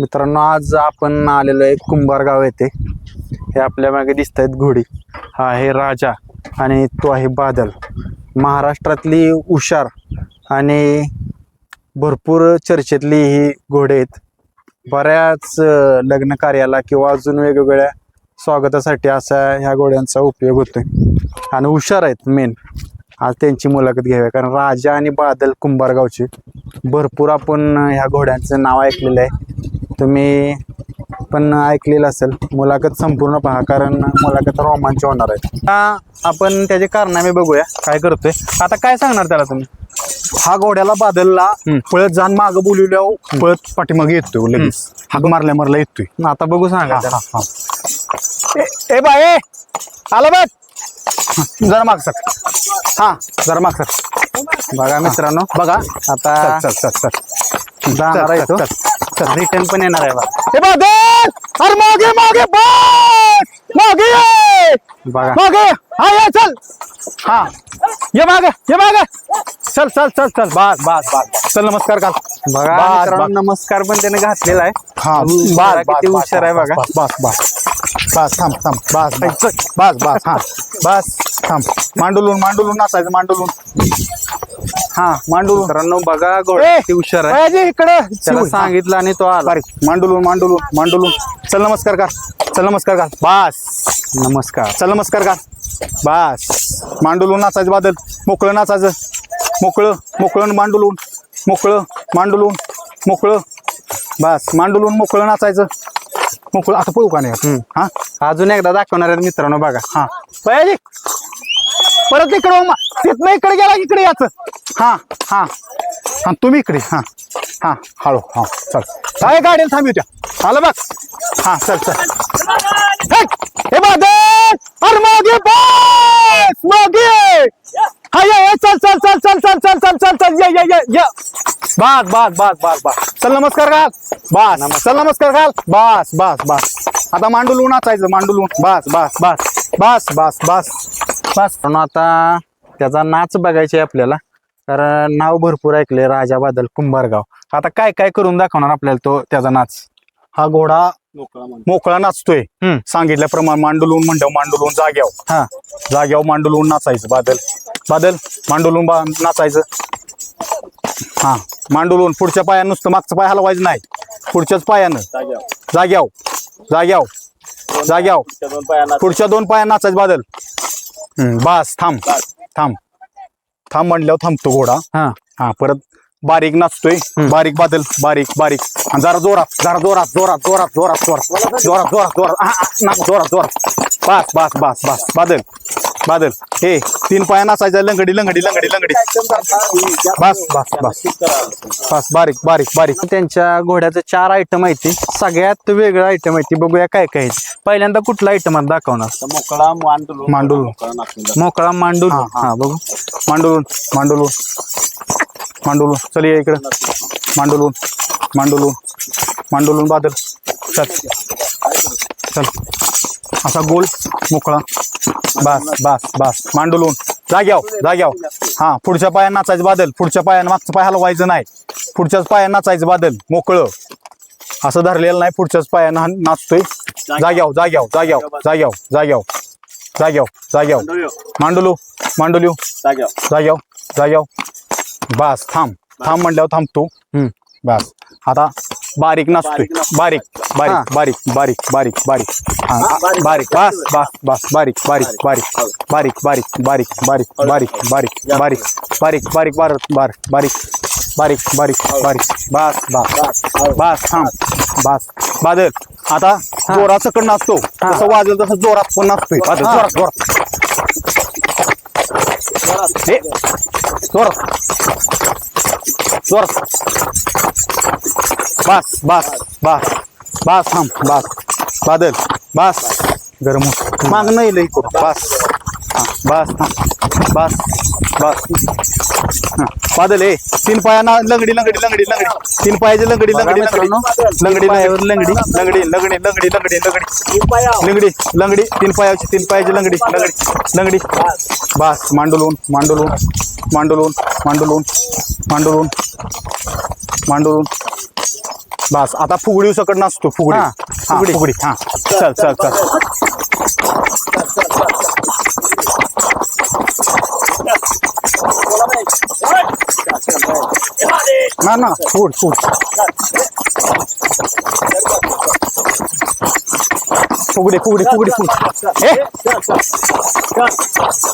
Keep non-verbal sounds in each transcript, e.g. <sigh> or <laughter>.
मित्रांनो आज आपण आलेलो आहे कुंभारगाव येथे. हे आपल्या मागे दिसत आहेत घोडी. हा आहे राजा आणि तो आहे बादल. महाराष्ट्रातली हुशार आणि भरपूर चर्चेतली ही घोडे आहेत. बऱ्याच लग्न कार्याला किंवा अजून वेगवेगळ्या स्वागतासाठी असा ह्या घोड्यांचा उपयोग होतोय. आणि हुशार आहेत मेन आज त्यांची मुलाखत घ्यावी. कारण राजा आणि बादल कुंभारगावचे. भरपूर आपण ह्या घोड्यांचं नाव ऐकलेलं आहे. तुम्ही पण ऐकलेलं असेल मुलाखत संपूर्ण पहा कारण मुलाखत रोमांच होणार आहे. आपण त्याचे कारनामे बघूया काय करतोय. आता काय सांगणार त्याला तुम्ही? हा घोड्याला बादलला. पळत जाण माग बोलवल्या पळत पाठीमागे येतोय लगेच. हाक मारल्या मारला येतोय. आता बघू सांगा. ए- ए बाय आला बघ! जरा माग सर हा जरा माग सर बघा मित्रांनो बघा. आता चल चल चल चल. चल, चल, रिटर्न पण येणार आहे बघा ए बादल अरे मागे मागे बस! मागे ये! बघा. मागे! हा ये चल! हा. ये मागे ये मागे! चल चल चल चल. बस बस बस. चल नमस्कार काल बघा बस, मित्रांनो बस. नमस्कार पण त्याने घातलेला आहे. हा. बघा बस किती हुशार आहे बघा. बस बस बस. बस थांब थांब. बस बस. बस बस हा. बस. थांब. मांडूलून मांडूलून नाचायचं मांडूलून. हा मांडूलून मित्रांनो बघा! घोडा किती हुशार आहे. इकडे. त्याला सांगितलं आणि तो आला. मांडूलून मांडूलून मांडूलून. चल नमस्कार का चल नमस्कार का बस. नमस्कार. चल नमस्कार का बस. मांडूलून नाचायचं बादल. मोकळं नाचायचं. मोकळं मोकळं मांडूलून. मोकळं मांडूलून. मोकळं. बस. मांडूलून मोकळं नाचायचं. मोकळं. आता पळू का नाही. हा? अजून एकदा दाखवणार आहेत मित्रांनो बघा. हा. पाहिजे परत इकडे तिथनं इकडे गेला इकडे याच. हां हां. हां तुम्ही इकडे हां. हां हळू हां चल. काय गाडीला थांबी त्या आलं बघ. हां चल चल. हे, बादल अरे मागे बस मागे. हा ये चल चल चल चल चल चल चल चल चल ये ये ये ये. बस बस बस बस बस. चल नमस्कार घाल. बस चल नमस्कार घाल. बस बस बस. आता मांडूलून नाचायचं मांडूलून बस बस बस. बस बस बस. बस. पण आता त्याचा नाच बघायचे आहे आपल्याला. कारण नाव भरपूर ऐकले राजा बादल कुंभारगाव. आता काय काय करून दाखवणार आपल्याला तो त्याचा नाच? हा घोडा मोकळा नाचतोय. सांगितल्याप्रमाणे मांडूलून म्हणतो मांडूलून जाग्याव हा. जाग्यावर मांडूलून नाचायचं बादल. बादल मांडूलून बा नाचायचं. हा मांडूलून. पुढच्या पायानं नुसतं मागचं पाय हलवायचं नाही. पुढच्याच पायानं. जाग्याव जाग्याव जाग्याव पुढच्या दोन पाया नाचायचं. बादल. हम्म, बस थांब. थांब. थांब म्हणल्यावर थांबतो घोडा. हा. हा परत बारीक नाचतोय. बारीक बादल बारीक बारीक. आणि जरा जोरात जरा जोरात जोरात जोरात जोरात जोरात. जोरात जोरात जोरात. ना, जोरात जोरात. बस बस बस बस. बादल. बादल. हे तीन पाया नाचायचा लंगडी लंगडी लंगडी लंगडी. बस बस बस. बस बारीक बारीक बारीक. त्यांच्या घोड्याचं चार आयटम आहे ते. सगळ्यात वेगळं आयटम आहे ते. बघूया काय काय आहे. पहिल्यांदा कुठला आयटम आहे दाखवणार? मोकळा मांडून. मांडूल मोकळा मांडून. हा, हा. हा बघू. मांडूलून मांडूलून मांडूलून चल ये इकडं. मांडूलून मांडूलून मांडूलून बादल. चल. चल. असा गोल मोकळा. बस बस बस. मांडूलून जाग्याव जाग्याव हा पुढच्या पायानं नाचायचं बादल. पुढच्या पायानं मागचं पाय हलवायचं नाही. पुढच्याच पायानं नाचायचं बादल. मोकळं. असं धरलेलं नाही. पुढच्याच पायानं नाचतोय. जाग्याव जाग्याव जाग्याव जाग्याव जाग्याव जाग्याव जाग्याव मांडुलू मांडुलू जाग्याव जाग्याव बस थांब. थांब म्हणल्यावर थांबतो. हम्म. बस. आता बारीक नाचतोय बारीक हा. बारीक बारीक बारीक बारीक बारीक हा, बारीक बस बस बस बारीक बारीक बारीक बारीक बारीक बारीक बारीक बारीक बारीक बारीक बारीक बारीक बारीक बारीक बारीक बारीक बारीक बारीक बस बस बस थांब बस बादल आता जोरात सकड नाचतो जसं वाजल तसं जोरात पण नाचतोय बादल हा. जोरात जोरात हे जोरात जोरात बस बस बस बस थांब बस. बादल बस. गरम होत. माग नाही लई करू बस. हा बस थांब. बस बस. हा बादल ए तीन पाया ना लंगडी लंगडी लंगडी लंगडी. तीन पायाची लंगडी लंगडी मित्रांनो, लंगडी पायावर लंगडी. लंगडी लंगडी लंगडी लंगडी लंगडी. लंगडी लंगडी तीन पायाची तीन पायाची लंगडी लंगडी लंगडी. बस मांडूलून मांडूलून मांडूलून मांडूलून मांडूलून मांडूलून. बस आता फुगडी सकट नसतो फुगडी. हा, फुगडी. फुगडी. हा. चल चल चल. ना ना फुगड फुगड फुगडी फुगडी फुगडी फुगडी. ए.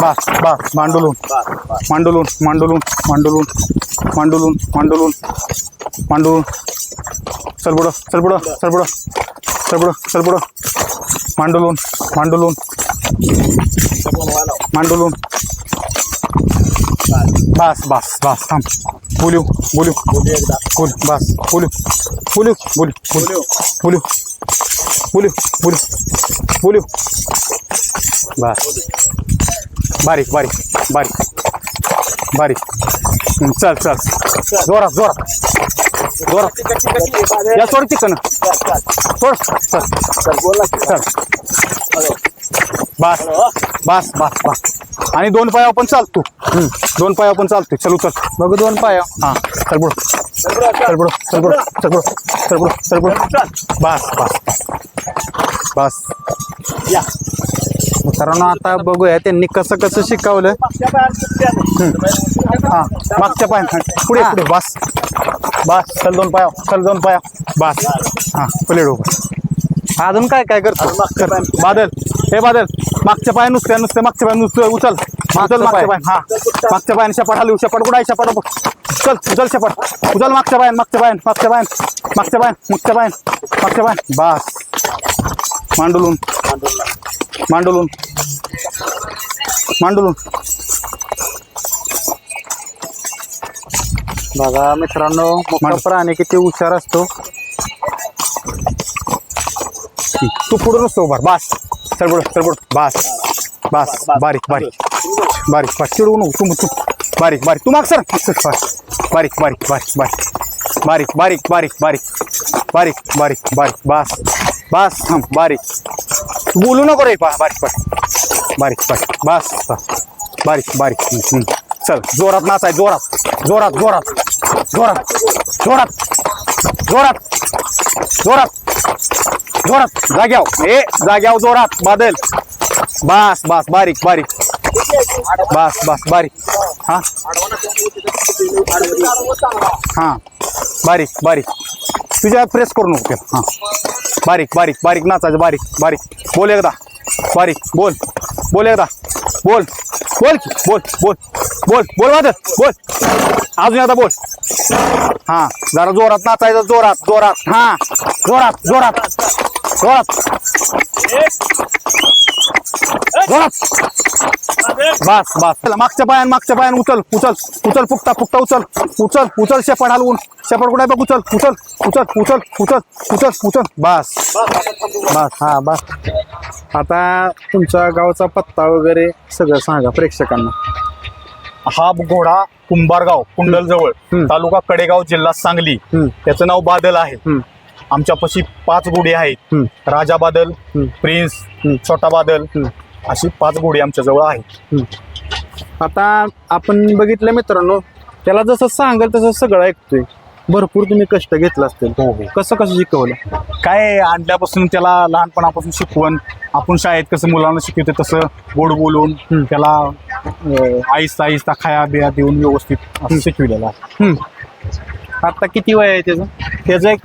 बस बस मांडुलून. मांडुलून मांडुलून मांडुलून मांडुलून मांडुलून मांडुलून. चल पुढं चल पुढं चल पुढं चल पुढं चल पुढं मांडुलून मांडुलून. मांडुलून. बस बस बस थांब. बोलू बोलू. बोल बस बोलू. बोलू बोलू बोलू. बोलू बोलू बोलू. बोलू. बस. बारीक बारीक बारीक. बारीक. चल चल. जोरात जोरात. या सोड चिकन सोड. चल चल बस. बस बस बस. आणि दोन पाया पण चालतो दोन पाया पण चालतो चल उचल. बघू दोन पाया हा. चल पुढं चल पुढं चल पुढं चल पुढं चल पुढं चल पुढं बस बस बस. मित्रांनो आता बघूया त्यांनी कसं कसं शिकवलं. हा मागच्या पाय पुढे पुढे बस. बस चल दोन पाया चल दोन पाया बस. हा प्लेट उभं. अजून काय काय करतो? कर. बादल. हे बादल. मागच्या पाय नुसत्या नुसत्या मागच्या पाय नुसतं उचल. उचल मागच्या पाय हा. मागच्या पायाने शपाट हलवू शपाट कुठं आहे? शपाट चल उचल शपाट उचल मागच्या पायन मागच्या पायन मागच्या पायन. मागच्या पायन मागच्या पायन मागच्या पायन. बस. मांडुलून मांडुलून. मांडुलून. बघा मित्रांनो मोठा. प्राणी किती हुशार असतो. तू पुढं नसतो उभार बस. चल पुढं बस. बस. बारीक बारीक. बारीक बारीक. चिडवू नको. तू तू. बारीक बारीक. तू माग सर सर बारीक बारीक बारीक बारीक. बारीक बारीक बारीक बारीक. बारीक बारीक बारीक. बस बस थांब बारीक. बोलू नको रे पा बारीक बारीक. बारीक बारीक. बस बस. बारीक बारीक. चल जोरात नाचाय जोरात. जोरात जोरात. जोरात. जोरात. जोरात. जोरात. जोरात. जाग्याव. ए जाग्याव जोरात. बादल. बस बस. बारीक बारीक. बस बस. बारीक. हां? हां. बारीक बारीक. तुझ्या प्रेस करू नको हा. बारीक बारीक बारीक नाचायचं बारीक बारीक. बोल एकदा. बारीक बोल. बोल एकदा. बोल. बोल बोल बोल. बोल बोल बादल बोल. अजून एकदा बोल. हा. जरा जोरात नाचायचं जोरात जोरात. हा. जोरात जोरात. जोरात. जोरात. बस बस चला, मागच्या पायान मागच्या पायान उचल उचल उचल फुकटा फुकटा उचल उचल उचल शेपट हलवून शेपट कुठे बघ उचल उचल उचल उचल उचल उचल उचल बस बस हा बस आता तुमच्या गावचा पत्ता वगैरे सगळं सांगा प्रेक्षकांना हा घोडा कुंभारगाव कुंडलजवळ हम्म. तालुका कडेगाव जिल्हा सांगली हम्म. त्याचं नाव बादल आहे हम्म. आमच्यापाशी पाच घोडे आहेत हम्म. राजा बादल हम्म. प्रिन्स हम्म. छोटा बादल हम्म. अशी पाच घोडी आमच्या जवळ आहेत आता आपण बघितलं मित्रांनो त्याला जसं सांगाल तसं सगळं ऐकतोय. भरपूर तुम्ही कष्ट घेतलं असतील. हो हो. कसं कसं शिकवलं? काय आणल्यापासून त्याला लहानपणापासून शिकवण आपण शाळेत कसं मुलांना शिकवतो तसं गोड बोलून. त्याला अं, आहिस्ता आहिस्ता खाया बिया देऊन व्यवस्थित असं शिकविलेलं आहे. हम्म. आता किती वय आहे त्याचं? त्याचं एक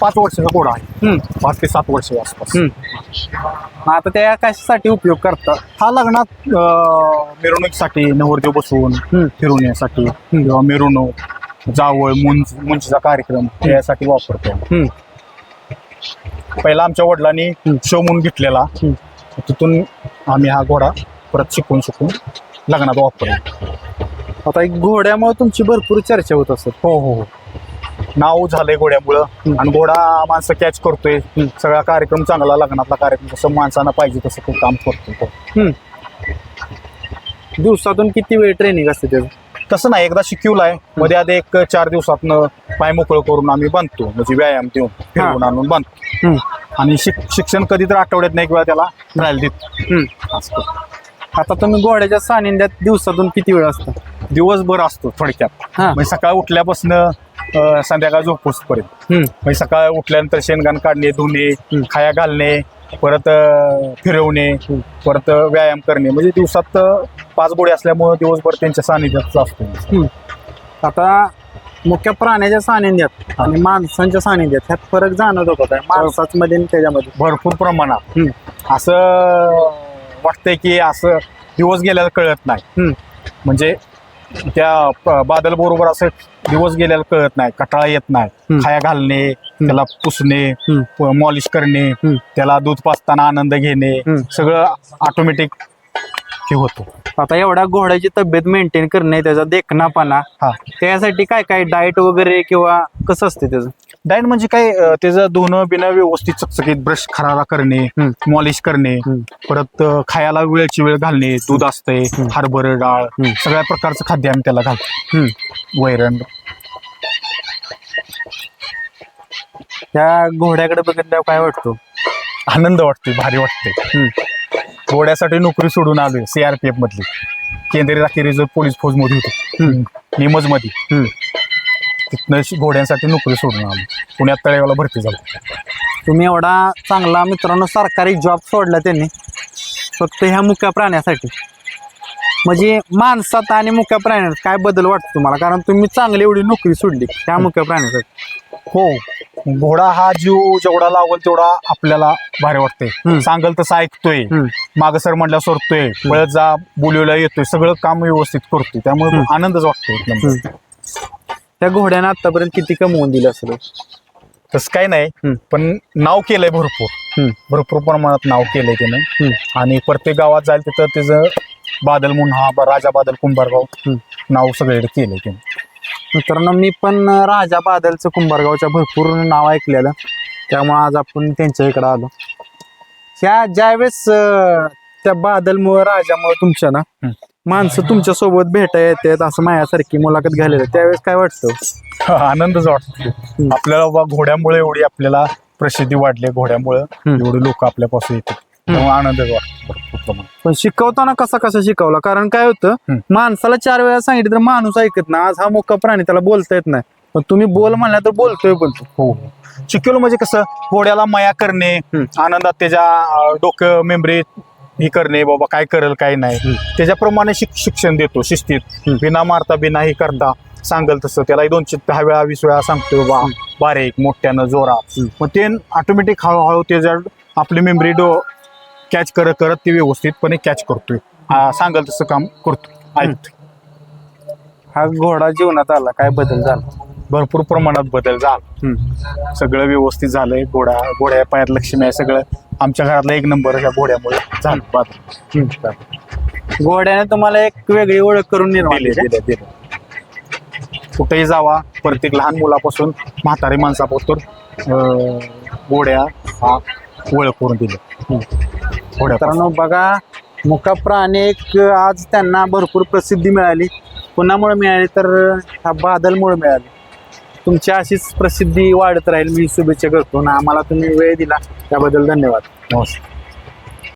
पाच वर्षाचा घोडा आहे. पाच ते सात वर्ष आसपास. आता त्या कशासाठी उपयोग करतात? हा लग्नात मिरवणुकीसाठी नवरदेव बसवून. फिरून येण्यासाठी किंवा मिरवणूक जावळ मुंज मुंजीचा कार्यक्रम यासाठी वापरतो. पहिला आमच्या वडिलांनी शो म्हणून घेतलेला. तिथून आम्ही हा घोडा परत शिकून शिकून लग्नात वापरला आता एक घोड्यामुळे तुमची भरपूर चर्चा होत असेल हो हो हो. नाव झालंय घोड्यामुळं. आणि घोडा माणसं कॅच करतोय. सगळा कार्यक्रम चांगला लग्नातला कार्यक्रम जसं माणसांना पाहिजे तसं तो काम करतोय तो. दिवसातून किती वेळ ट्रेनिंग असते त्याचं? तसं नाही एकदा शिकवलाय. मध्ये आधी एक चार दिवसातनं पाय मोकळं करून आम्ही बांधतो. म्हणजे व्यायाम देऊन फिरवून आणून बांधतो. आणि शिक शिक्षण कधी तर आठवड्यात नाही किंवा त्याला ट्रायल देतो. हम्म. असं. आता तुम्ही घोड्याच्या सानिध्यात दिवसातून किती वेळ असता? दिवसभर असतो थोडक्यात. म्हणजे सकाळी उठल्यापासून संध्याकाळ झोपूसपर्यंत. म्हणजे सकाळ उठल्यानंतर शेणघाण काढणे धुणे खाया घालणे परत फिरवणे परत व्यायाम करणे. म्हणजे दिवसात पाच गोळे असल्यामुळे दिवसभर त्यांच्या सानिध्यात असतो. आता मुख्य प्राण्याच्या सानिध्यात आणि माणसांच्या सानिध्यात ह्यात फरक जाणवत होता. काय माणसाच मध्ये त्याच्यामध्ये. भरपूर प्रमाणात. असं वाटतंय की असं दिवस गेल्याला कळत नाही. म्हणजे त्या बादल बरोबर असं दिवस गेल्याला कळत नाही कटाळा येत नाही. खाया घालणे त्याला पुसणे मॉलिश करणे. त्याला दूध पाचताना आनंद घेणे. सगळं ऑटोमॅटिक हे होतं आता एवढ्या घोड्याची तब्येत मेंटेन करणे त्याचा देखणापणा हा त्यासाठी काय काय डाएट वगैरे किंवा कसं असते त्याचं डाएट म्हणजे काय अं, त्याचं धुणं बिणं व्यवस्थित चकचकीत ब्रश खरारा करणे हम्म. मॉलिश करणे हम्म. परत अं, खायला वेळची वेळ घालणे दूध असते हरभर डाळ हम्म. सगळ्या प्रकारचं खाद्य आम्ही त्याला घालतो. वैरण त्या घोड्याकडे बघितल्यावर काय वाटतो आनंद वाटते भारी वाटते घोड्यासाठी नोकरी सोडून आलोय सीआरपीएफ मधली केंद्रीय राखीव रिझर्व्ह पोलीस फौजमध्ये होते निमजमध्ये हम्म. तिथनं घोड्यांसाठी नोकरी सोडून आलो. पुण्यात तळेगावला भरती झालो. तुम्ही एवढा चांगला मित्रांनो सरकारी जॉब सोडला त्यांनी. फक्त ह्या मुक्या प्राण्यासाठी. म्हणजे माणसात आणि मुक्या प्राण्यात काय बदल वाटतो तुम्हाला? कारण तुम्ही चांगली एवढी नोकरी सोडली ह्या मुक्या प्राण्यासाठी. हो. घोडा हा जीव जेवढा लावल तेवढा आपल्याला भारी. वाटतंय. सांगल तसं ऐकतोय. हम्म. माग सर म्हटल्या सोडतोय. पळत जा बोलवला येतोय. सगळं काम व्यवस्थित करतोय. त्यामुळे. आनंदच वाटतोय. त्या घोड्यानं आतापर्यंत किती कमवून दिलं असेल तसं काही नाही हम्म. पण नाव केलंय भरपूर हम्म. भरपूर प्रमाणात नाव केलंय त्यानं. आणि प्रत्येक गावात जाईल तिथं त्याचं बादल म्हणून हा ब- राजा बादल कुंभारगाव हम्म. नाव सगळीकडे केलंय त्यानं मित्रांनो मी पण राजा बादलचं कुंभारगावच्या भरपूर नाव ऐकलेलं त्यामुळे आज आपण त्यांच्या इकडे आलो ह्या ज्यावेळेस अं, त्या बादलमुळं राजामुळं तुमच्या ना. माणसं तुमच्यासोबत भेटा येतात असं माझ्यासारखी मुलाखत घ्यायला येतात. त्यावेळेस काय वाटतं? <laughs> आनंदच वाटतो. आपल्याला बाबा घोड्यामुळे एवढी आपल्याला प्रसिद्धी वाढली घोड्यामुळे. एवढे लोक आपल्यापासून येतात. त्यामुळे आनंदच वाटतो भरपूर प्रमाणात. पण शिकवताना कसा कसा शिकवला? कारण काय होतं हम्म. माणसाला चार वेळा सांगितलं तर माणूस ऐकत ना आज हा मोका प्राणी त्याला बोलता येत नाही. पण तुम्ही बोल म्हणला तर बोलतोय पण तो. हो. शिकवलं म्हणजे कसं घोड्याला मया करणे हम्म. आनंदात त्याच्या अं, डोकं मेमरी हे करणे बाबा काय करेल काय नाही. त्याच्याप्रमाणे शिक शिक्षण देतो शिस्तीत. बिना मारता बिना हे करता सांगल तसं. त्याला दोन चित दहा वेळा वीस वेळा सांगतोय बा बारीक मोठ्यानं जोरा हम्म. मग ते ऑटोमॅटिक हळूहळू त्याच्या आपली मेमरी डो कॅच करत करत ते व्यवस्थितपणे कॅच करतोय. सांगल तसं काम करतो ऐकतोय हा घोडा जीवनात आला काय बदल झाला? भरपूर प्रमाणात बदल झाला. सगळं व्यवस्थित झालंय घोडा घोड्या पायात लक्ष्मी आहे सगळं आमच्या घरातला एक नंबर ह्या घोड्यामुळे झालं. बाद घोड्याने तुम्हाला एक वेगळी ओळख करून निर्माण दिले केली. दिले दिले. कुठेही जावा प्रत्येक लहान मुलापासून म्हातारी माणसापासून अं, घोड्या हा ओळख करून दिले. घोड्या बघा मुका प्राणी एक आज त्यांना भरपूर प्रसिद्धी मिळाली. कुणामुळे मिळाली तर ह्या बादलमुळे मिळाली. तुमची अशीच प्रसिद्धी वाढत राहील. मी शुभेच्छा करतो. ना आम्हाला तुम्ही वेळ दिला. त्याबद्दल धन्यवाद. नमस्कार.